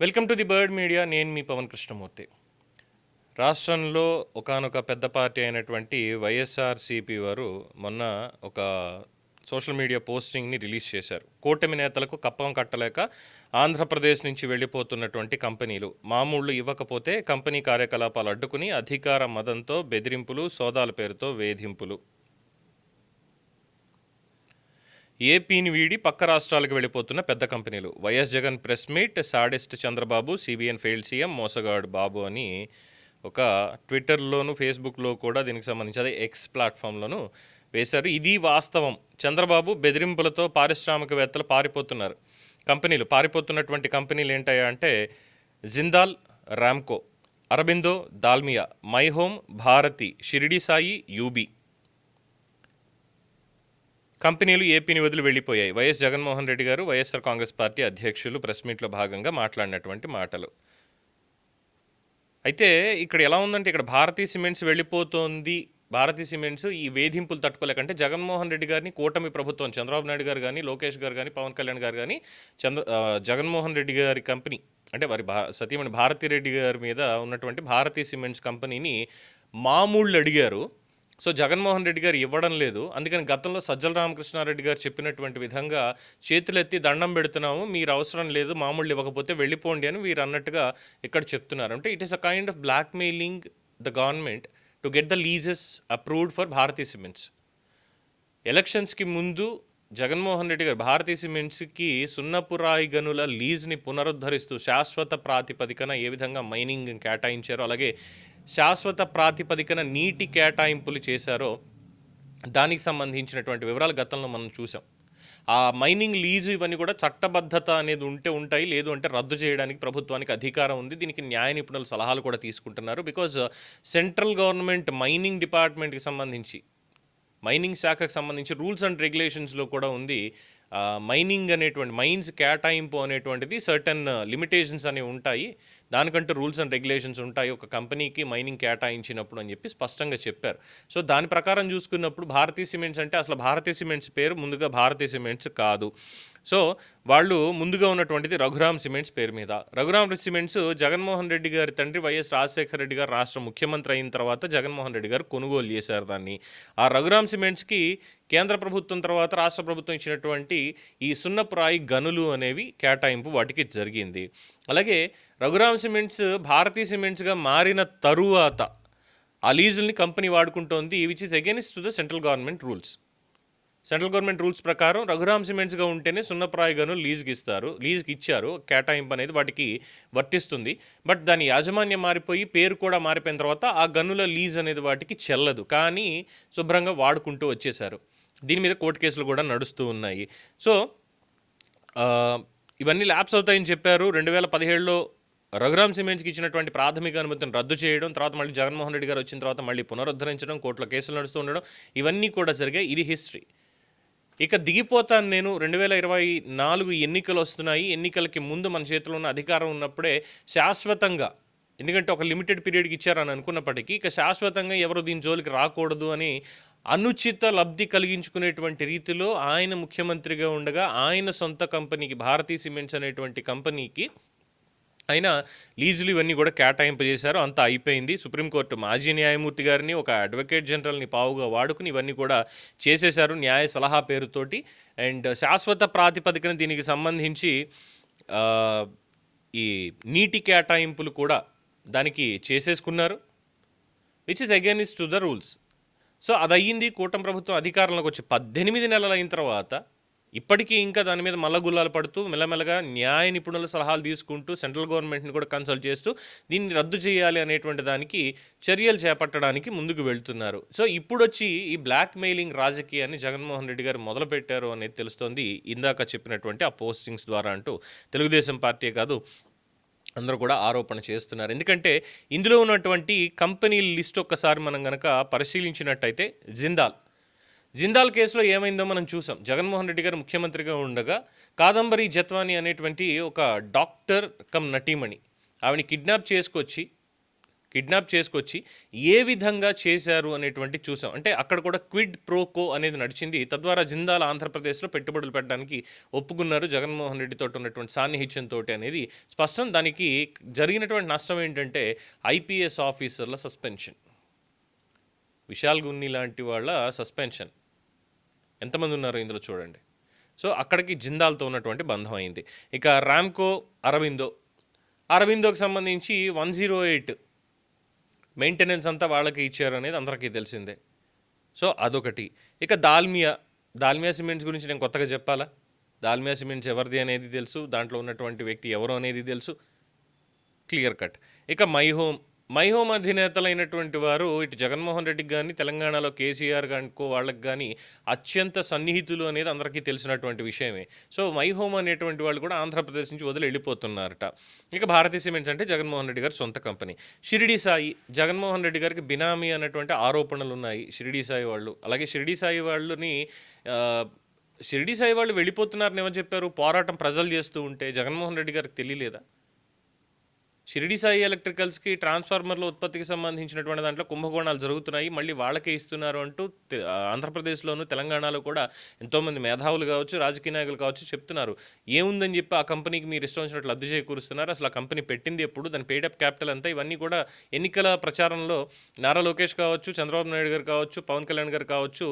Welcome to the bird media నేను మీ పవన్ కృష్ణమూర్తి. రాష్ట్రంలో ఒకానొక పెద్ద పార్టీ అయినటువంటి వైఎస్ఆర్సీపీ వారు మొన్న ఒక సోషల్ మీడియా పోస్టింగ్ని రిలీజ్ చేశారు. కూటమి నేతలకు కప్పం కట్టలేక ఆంధ్రప్రదేశ్ నుంచి వెళ్ళిపోతున్నటువంటి కంపెనీలు మామూళ్ళు ఇవ్వకపోతే కంపెనీ కార్యకలాపాలు అడ్డుకుని అధికార మదంతో బెదిరింపులు సోదాల పేరుతో వేధింపులు. ఏపీని వీడి పక్క రాష్ట్రాలకు వెళ్ళిపోతున్న పెద్ద కంపెనీలు. YS Jagan press meet saddest Chandrababu CBN failed CM మోసగాడు బాబు అని ఒక ట్విట్టర్లోను ఫేస్బుక్లో కూడా దీనికి సంబంధించి అదే ఎక్స్ ప్లాట్ఫామ్లోను వేశారు. ఇది వాస్తవం. చంద్రబాబు బెదిరింపులతో పారిశ్రామికవేత్తలు పారిపోతున్నారు. కంపెనీలు పారిపోతున్నటువంటి కంపెనీలు ఏంటయ్యా అంటే Jindal Ramco Aurobindo Dalmia My Home Bharathi Shirdi Sai UB. కంపెనీలు ఏపీని వదిలి వెళ్ళిపోయాయి. YS Jaganmohan Reddy garu YSR Congress party అధ్యక్షులు ప్రెస్ మీట్లో భాగంగా మాట్లాడినటువంటి మాటలు. అయితే ఇక్కడ ఎలా ఉందంటే ఇక్కడ భారతీ సిమెంట్స్ వెళ్ళిపోతోంది. భారతీ సిమెంట్స్ ఈ వేధింపులు తట్టుకోలేకంటే జగన్మోహన్ రెడ్డి గారిని కూటమి ప్రభుత్వం చంద్రబాబు నాయుడు గారు కానీ లోకేష్ గారు కానీ పవన్ కళ్యాణ్ గారు కానీ చంద్ర జగన్మోహన్ రెడ్డి గారి కంపెనీ అంటే వారి భా సతీమణి భారతీ రెడ్డి గారి మీద ఉన్నటువంటి భారతీ సిమెంట్స్ కంపెనీని మామూళ్ళు అడిగారు. సో జగన్మోహన్ రెడ్డి గారు ఇవ్వడం లేదు. అందుకని గతంలో సజ్జల రామకృష్ణారెడ్డి గారు చెప్పినటువంటి విధంగా చేతులెత్తి దండం పెడుతున్నాము మీరు అవసరం లేదు మామూలు ఇవ్వకపోతే వెళ్ళిపోండి అని వీరు అన్నట్టుగా ఇక్కడ చెప్తున్నారు. అంటే it is a kind of blackmailing the government to get the leases approved for Bharathi cements ఎలక్షన్స్కి ముందు జగన్మోహన్ రెడ్డి గారు భారతీ సిమెంట్స్కి సున్నపురాయి గనుల లీజ్ని పునరుద్ధరిస్తూ శాశ్వత ప్రాతిపదికన ఏ విధంగా మైనింగ్ కేటాయించారో అలాగే శాశ్వత ప్రాతిపదికన నీటి కేటాయింపులు చేశారో దానికి సంబంధించినటువంటి వివరాలు గతంలో మనం చూసాం ఆ మైనింగ్ లీజు ఇవన్నీ కూడా చట్టబద్ధత అనేది ఉంటే ఉంటాయి లేదు అంటే రద్దు చేయడానికి ప్రభుత్వానికి అధికారం ఉంది. దీనికి న్యాయ నిపుణుల సలహాలు కూడా తీసుకుంటున్నారు. బికాజ్ సెంట్రల్ గవర్నమెంట్ మైనింగ్ డిపార్ట్మెంట్కి సంబంధించి మైనింగ్ శాఖకు సంబంధించి రూల్స్ అండ్ రెగ్యులేషన్స్లో కూడా ఉంది. మైనింగ్ అనేటువంటి మైన్స్ కేటాయింపు అనేటువంటిది సర్టన్ లిమిటేషన్స్ అనేవి ఉంటాయి. దానికంటూ రూల్స్ అండ్ రెగ్యులేషన్స్ ఉంటాయి. ఒక కంపెనీకి మైనింగ్ కేటాయించినప్పుడు అని చెప్పి స్పష్టంగా చెప్పారు. సో దాని ప్రకారం చూసుకున్నప్పుడు భారతీ సిమెంట్స్ అంటే అసలు భారతీ సిమెంట్స్ పేరు ముందుగా భారతీ సిమెంట్స్ కాదు. సో వాళ్ళు ముందుగా ఉన్నటువంటిది రఘురామ్ సిమెంట్స్ పేరు మీద. రఘురామ్ సిమెంట్స్ జగన్మోహన్ రెడ్డి గారి తండ్రి వైఎస్ రాజశేఖర రెడ్డి గారు రాష్ట్ర ముఖ్యమంత్రి అయిన తర్వాత జగన్మోహన్ రెడ్డి గారు కొనుగోలు చేశారు దాన్ని. ఆ రఘురామ్ సిమెంట్స్కి కేంద్ర ప్రభుత్వం తర్వాత రాష్ట్ర ప్రభుత్వం ఇచ్చినటువంటి ఈ సున్నపురాయి గనులు అనేవి కేటాయింపు వాటికి జరిగింది. అలాగే రఘురామ్ సిమెంట్స్ భారతీయ సిమెంట్స్గా మారిన తరువాత ఆ లీజుల్ని company వాడుకుంటోంది which is against to the central government rules central government rules ప్రకారం రఘురామ్ సిమెంట్స్గా ఉంటేనే సున్నప్రాయ గను లీజ్కి ఇస్తారు లీజ్కి ఇచ్చారు కేటాయింపు అనేది వాటికి వర్తిస్తుంది. బట్ దాని యాజమాన్యం మారిపోయి పేరు కూడా మారిపోయిన తర్వాత ఆ గనుల లీజ్ అనేది వాటికి చెల్లదు. కానీ శుభ్రంగా వాడుకుంటూ వచ్చేశారు. దీని మీద కోర్టు కేసులు కూడా నడుస్తూ ఉన్నాయి. సో ఇవన్నీ ల్యాబ్స్ అవుతాయని చెప్పారు. రెండు వేల పదిహేడులో రఘురామ్ సిమెంట్స్కి ఇచ్చినటువంటి ప్రాథమిక అనుమతిని రద్దు చేయడం తర్వాత మళ్ళీ జగన్మోహన్ రెడ్డి గారు వచ్చిన తర్వాత మళ్ళీ పునరుద్ధరించడం కోర్టులో కేసులు నడుస్తూ ఉండడం ఇవన్నీ కూడా జరిగాయి. ఇది హిస్టరీ. ఇక దిగిపోతాను నేను. రెండు వేల ఇరవై నాలుగు ఎన్నికలు వస్తున్నాయి. ఎన్నికలకి ముందు మన చేతిలో ఉన్న అధికారం ఉన్నప్పుడే శాశ్వతంగా ఎందుకంటే ఒక లిమిటెడ్ పీరియడ్కి ఇచ్చారని అనుకున్నప్పటికీ ఇక శాశ్వతంగా ఎవరు దీని జోలికి రాకూడదు అని అనుచిత లబ్ధి కలిగించుకునేటువంటి రీతిలో ఆయన ముఖ్యమంత్రిగా ఉండగా ఆయన సొంత కంపెనీకి భారతీ సిమెంట్స్ అనేటువంటి కంపెనీకి అయినా లీజులు ఇవన్నీ కూడా కేటాయింపజేశారు. అంతా అయిపోయింది. సుప్రీంకోర్టు మాజీ న్యాయమూర్తి గారిని ఒక అడ్వకేట్ జనరల్ని పావుగా వాడుకుని ఇవన్నీ కూడా చేసేశారు న్యాయ సలహా పేరుతోటి. అండ్ శాశ్వత ప్రాతిపదికన దీనికి సంబంధించి ఈ నీటి కేటాయింపులు కూడా దానికి చేసేసుకున్నారు. Which is against to the rules so అది అయ్యింది కూటమి ప్రభుత్వం అధికారంలోకి వచ్చి పద్దెనిమిది నెలలు అయిన తర్వాత ఇప్పటికీ ఇంకా దాని మీద మల్లగుల్లాలు పడుతూ మెల్లమెల్లగా న్యాయ నిపుణుల సలహాలు తీసుకుంటూ సెంట్రల్ గవర్నమెంట్ని కూడా కన్సల్ట్ చేస్తూ దీన్ని రద్దు చేయాలి అనేటువంటి దానికి చర్యలు చేపట్టడానికి ముందుకు వెళ్తున్నారు. సో ఇప్పుడు వచ్చి ఈ బ్లాక్ మెయిలింగ్ రాజకీయాన్ని జగన్మోహన్ రెడ్డి గారు మొదలుపెట్టారు అనేది తెలుస్తోంది. ఇందాక చెప్పినటువంటి ఆ పోస్టింగ్స్ ద్వారా అంటూ తెలుగుదేశం పార్టీ కాదు అందరూ కూడా ఆరోపణ చేస్తున్నారు. ఎందుకంటే ఇందులో ఉన్నటువంటి కంపెనీల లిస్ట్ ఒక్కసారి మనం కనుక పరిశీలించినట్టయితే జిందాల్ జిందాల్ కేసులో ఏమైందో మనం చూసాం. జగన్మోహన్ రెడ్డి గారు ముఖ్యమంత్రిగా ఉండగా కాదంబరి జత్వాని అనేటువంటి ఒక డాక్టర్ కమ్ నటీమణి ఆవిని కిడ్నాప్ చేసుకొచ్చి కిడ్నాప్ చేసుకొచ్చి ఏ విధంగా చేశారు అనేటువంటి చూసాం. అంటే అక్కడ కూడా క్విడ్ ప్రోకో అనేది నడిచింది. తద్వారా జిందాల్ ఆంధ్రప్రదేశ్లో పెట్టుబడులు పెట్టడానికి ఒప్పుకున్నారు జగన్మోహన్ రెడ్డితో ఉన్నటువంటి సాన్నిహిత్యంతో అనేది. స్పష్టం దానికి జరిగినటువంటి నష్టం ఏంటంటే ఐపీఎస్ ఆఫీసర్ల సస్పెన్షన్. విశాల్ గున్ని లాంటి వాళ్ళ సస్పెన్షన్. ఎంతమంది ఉన్నారో ఇందులో చూడండి. సో అక్కడికి జిందాల్తో ఉన్నటువంటి బంధం అయింది. ఇక ర్యామ్కో అరవిందో. అరవిందోకి సంబంధించి వన్ జీరో ఎయిట్ మెయింటెనెన్స్ అంతా వాళ్ళకి ఇచ్చారు అనేది అందరికీ తెలిసిందే. సో అదొకటి. ఇక దాల్మియా. దాల్మియా సిమెంట్స్ గురించి నేను కొత్తగా చెప్పాలా? దాల్మియా సిమెంట్స్ ఎవరిది అనేది తెలుసు. దాంట్లో ఉన్నటువంటి వ్యక్తి ఎవరు అనేది తెలుసు. Clear cut. ఇక మై హోమ్. మైహోమ అధినేతలైనటువంటి వారు ఇటు జగన్మోహన్ రెడ్డికి కానీ తెలంగాణలో కేసీఆర్ కానుకో వాళ్ళకి కానీ అత్యంత సన్నిహితులు అనేది అందరికీ తెలిసినటువంటి విషయమే. సో మైహోమ అనేటువంటి వాళ్ళు కూడా ఆంధ్రప్రదేశ్ నుంచి వదిలి వెళ్ళిపోతున్నారట. ఇక భారతీయ సిమెంట్స్ అంటే జగన్మోహన్ రెడ్డి గారి సొంత కంపెనీ. షిరిడి సాయి జగన్మోహన్ రెడ్డి గారికి బినామీ అన్నటువంటి ఆరోపణలు ఉన్నాయి షిరిడి సాయి వాళ్ళు. అలాగే షిరిడి సాయి వాళ్ళని షిరిడి సాయి వాళ్ళు వెళ్ళిపోతున్నారని ఏమని చెప్పారు? పోరాటం ప్రజలు చేస్తూ ఉంటే జగన్మోహన్ రెడ్డి గారికి తెలియలేదా? షిరిడి సాయి ఎలక్ట్రికల్స్కి ట్రాన్స్ఫార్మర్ల ఉత్పత్తికి సంబంధించినటువంటి దాంట్లో కుంభకోణాలు జరుగుతున్నాయి. మళ్ళీ వాళ్ళకే ఇస్తున్నారు అంటూ ఆంధ్రప్రదేశ్లోను తెలంగాణలో కూడా ఎంతోమంది మేధావులు కావచ్చు రాజకీయ నాయకులు కావచ్చు చెప్తున్నారు. ఏముందని చెప్పి ఆ కంపెనీకి మీరు ఇష్టం వచ్చినట్లు లబ్ధి చేకూరుస్తున్నారు? అసలు ఆ కంపెనీ పెట్టింది ఎప్పుడు? దాని పేడప్ క్యాపిటల్ అంతా ఇవన్నీ కూడా ఎన్నికల ప్రచారంలో నారా లోకేష్ కావచ్చు చంద్రబాబు నాయుడు గారు కావచ్చు పవన్ కళ్యాణ్ గారు కావచ్చు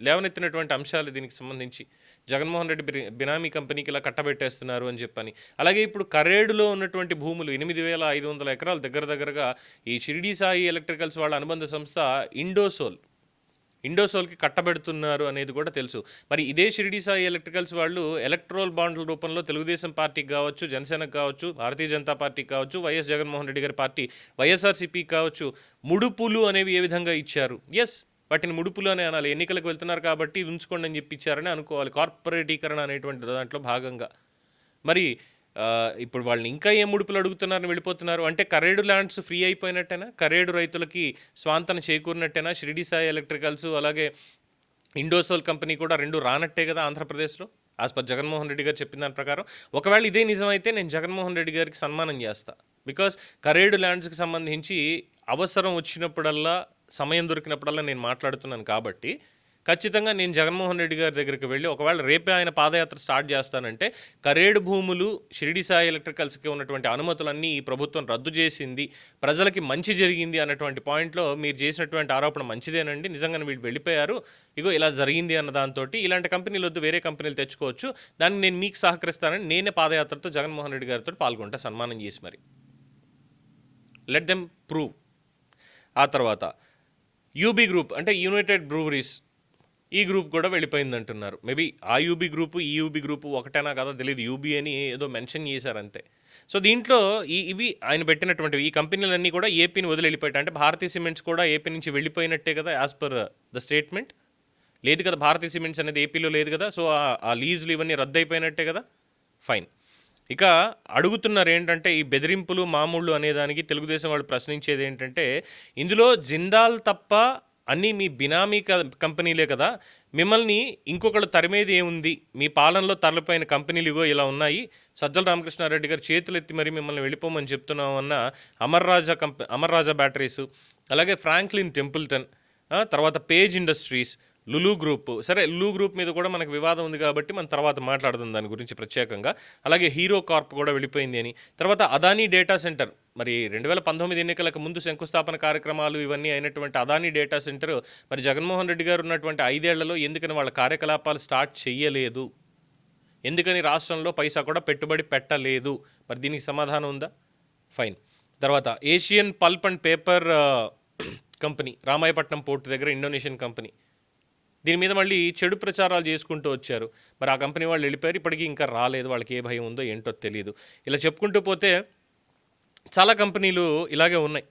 లేవనెత్తినటువంటి అంశాలు దీనికి సంబంధించి జగన్మోహన్ రెడ్డి బినామీ కంపెనీకి ఇలా కట్టబెట్టేస్తున్నారు అని చెప్పని. అలాగే ఇప్పుడు కరేడులో ఉన్నటువంటి భూములు ఎనిమిది వేల ఐదు వందల ఎకరాలు దగ్గర దగ్గరగా ఈ షిరిడి సాయి ఎలక్ట్రికల్స్ వాళ్ళ అనుబంధ సంస్థ ఇండోసోల్ ఇండోసోల్కి కట్టబెడుతున్నారు అనేది కూడా తెలుసు. మరి ఇదే షిరిడి సాయి ఎలక్ట్రికల్స్ వాళ్ళు ఎలక్ట్రోల్ బాండ్ల రూపంలో తెలుగుదేశం పార్టీకి కావచ్చు జనసేనకు కావచ్చు భారతీయ జనతా పార్టీకి కావచ్చు వైఎస్ జగన్మోహన్ రెడ్డి గారి పార్టీ వైఎస్ఆర్సీపీకి కావచ్చు ముడుపులు అనేవి ఏ విధంగా ఇచ్చారు? ఎస్ వాటిని ముడుపులు అనే అనాలి. ఎన్నికలకు వెళ్తున్నారు కాబట్టి ఇది ఉంచుకోండి అని చెప్పించారని అనుకోవాలి. కార్పొరేటీకరణ అనేటువంటి దాంట్లో భాగంగా. మరి ఇప్పుడు వాళ్ళని ఇంకా ఏం ముడుపులు అడుగుతున్నారని వెళ్ళిపోతున్నారు? అంటే కరేడు ల్యాండ్స్ ఫ్రీ అయిపోయినట్టేనా? కరేడు రైతులకి స్వాంతన చేకూరినట్టేనా? షిరిడి సాయి ఎలక్ట్రికల్స్ అలాగే ఇండోసోల్ కంపెనీ కూడా రెండు రానట్టే కదా ఆంధ్రప్రదేశ్లో? యాజ్ జగన్మోహన్ రెడ్డి గారు చెప్పిన దాని ప్రకారం. ఒకవేళ ఇదే నిజమైతే నేను జగన్మోహన్ రెడ్డి గారికి సన్మానం చేస్తా. బికాస్ కరేడు ల్యాండ్స్కి సంబంధించి అవసరం వచ్చినప్పుడల్లా సమయం దొరికినప్పుడల్లా నేను మాట్లాడుతున్నాను కాబట్టి ఖచ్చితంగా నేను జగన్మోహన్ రెడ్డి గారి దగ్గరికి వెళ్ళి ఒకవేళ రేపే ఆయన పాదయాత్ర స్టార్ట్ చేస్తానంటే కరేడు భూములు షిరిడి సాయి ఎలక్ట్రికల్స్కి ఉన్నటువంటి అనుమతులన్నీ ఈ ప్రభుత్వం రద్దు చేసింది ప్రజలకి మంచి జరిగింది అన్నటువంటి పాయింట్లో మీరు చేసినటువంటి ఆరోపణ మంచిదేనండి. నిజంగానే వీళ్ళు వెళ్ళిపోయారు. ఇగో ఇలా జరిగింది అన్న దాంతో ఇలాంటి కంపెనీలు వద్దు వేరే కంపెనీలు తెచ్చుకోవచ్చు. దాన్ని నేను మీకు సహకరిస్తానని నేనే పాదయాత్రతో జగన్మోహన్ రెడ్డి గారితో పాల్గొంటా సన్మానం చేసి మరి. లెట్ దెమ్ ప్రూవ్ ఆ తర్వాత యూబీ గ్రూప్ అంటే యునైటెడ్ బ్రూవరీస్ ఈ గ్రూప్ కూడా వెళ్ళిపోయింది అంటున్నారు మేబీ ఆ యూబీ గ్రూపు ఈ యూబీ గ్రూపు ఒకటేనా కదా తెలియదు యూబీ అని ఏదో మెన్షన్ చేశారు అంతే సో దీంట్లో ఈ ఇవి ఆయన పెట్టినటువంటి ఈ కంపెనీలన్నీ కూడా ఏపీని వదిలి వెళ్ళిపోయాయి. అంటే భారతీయ సిమెంట్స్ కూడా ఏపీ నుంచి వెళ్ళిపోయినట్టే కదా యాజ్ పర్ ద స్టేట్మెంట్ లేదు కదా భారతీయ సిమెంట్స్ అనేది ఏపీలో లేదు కదా సో ఆ- ఆ లీజులు ఇవన్నీ రద్దు అయిపోయినట్టే కదా? ఫైన్ ఇక అడుగుతున్నారు ఏంటంటే ఈ బెదిరింపులు మామూళ్ళు అనేదానికి తెలుగుదేశం వాళ్ళు ప్రశ్నించేది ఏంటంటే ఇందులో జిందాల్ తప్ప అన్నీ మీ బినామీ క- కంపెనీలే కదా. మిమ్మల్ని ఇంకొకళ్ళు తరిమేది ఏముంది? మీ పాలనలో తరలిపోయిన కంపెనీలు ఇగో ఇలా ఉన్నాయి. సజ్జల రామకృష్ణారెడ్డి గారు చేతులు ఎత్తి మరి మిమ్మల్ని వెళ్ళిపోమని చెప్తున్నాం అన్న అమర్ కంపె అమర్రాజా బ్యాటరీస్ అలాగే ఫ్రాంక్లిన్ టెంపుల్టన్ తర్వాత పేజ్ ఇండస్ట్రీస్ లులు గ్రూప్. సరే లులు గ్రూప్ మీద కూడా మనకు వివాదం ఉంది కాబట్టి మనం తర్వాత మాట్లాడదాం దాని గురించి ప్రత్యేకంగా. అలాగే హీరో కార్ప్ కూడా వెళ్ళిపోయింది అని. తర్వాత అదానీ డేటా సెంటర్. మరి రెండు వేల పంతొమ్మిది ఎన్నికలకు ముందు శంకుస్థాపన కార్యక్రమాలు ఇవన్నీ అయినటువంటి అదానీ డేటా సెంటర్ మరి జగన్మోహన్ రెడ్డి గారు ఉన్నటువంటి ఐదేళ్ళలో ఎందుకని వాళ్ళ కార్యకలాపాలు స్టార్ట్ చేయలేదు ఎందుకని రాష్ట్రంలో పైసా కూడా పెట్టుబడి పెట్టలేదు? మరి దీనికి సమాధానం ఉందా? ఫైన్. తర్వాత Asian pulp and paper company Ramayapatnam port దగ్గర ఇండోనేషియన్ కంపెనీ. దీని మీద మళ్ళీ చెడు ప్రచారాలు చేసుకుంటూ వచ్చారు. మరి ఆ కంపెనీ వాళ్ళు వెళ్ళిపోయారు. ఇప్పటికీ ఇంకా రాలేదు. వాళ్ళకి ఏ భయం ఉందో ఏంటో తెలియదు ఇలా చెప్పుకుంటూ పోతే చాలా కంపెనీలు ఇలాగే ఉన్నాయి.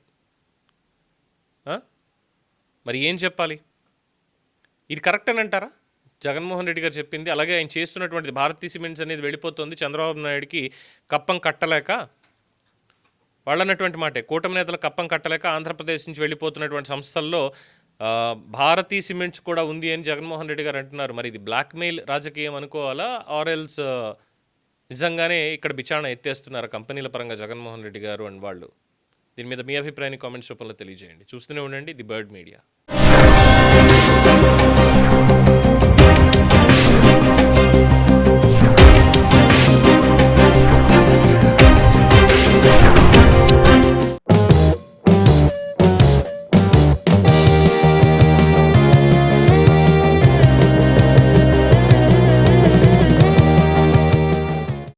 మరి ఏం చెప్పాలి? ఇది కరెక్ట్ అని అంటారా? జగన్మోహన్ రెడ్డి గారు చెప్పింది. అలాగే ఆయన చేస్తున్నటువంటి భారతీ సిమెంట్స్ అనేది వెళ్ళిపోతుంది. చంద్రబాబు నాయుడికి కప్పం కట్టలేక వాళ్ళన్నటువంటి మాటే కూటమి నేతల కప్పం కట్టలేక ఆంధ్రప్రదేశ్ నుంచి వెళ్ళిపోతున్నటువంటి సంస్థల్లో భారతీ సిమెంట్స్ కూడా ఉంది అని జగన్మోహన్ రెడ్డి గారు అంటున్నారు. మరి ఇది బ్లాక్మెయిల్ రాజకీయం అనుకోవాలా? ఆర్ఎల్స్ నిజంగానే ఇక్కడ బిచాణ ఎత్తేస్తున్నారు కంపెనీల పరంగా జగన్మోహన్ రెడ్డి గారు అండ్ వాళ్ళు? దీని మీద మీ అభిప్రాయాన్ని కామెంట్స్ రూపంలో తెలియజేయండి. చూస్తూనే ఉండండి ది బర్డ్ మీడియా.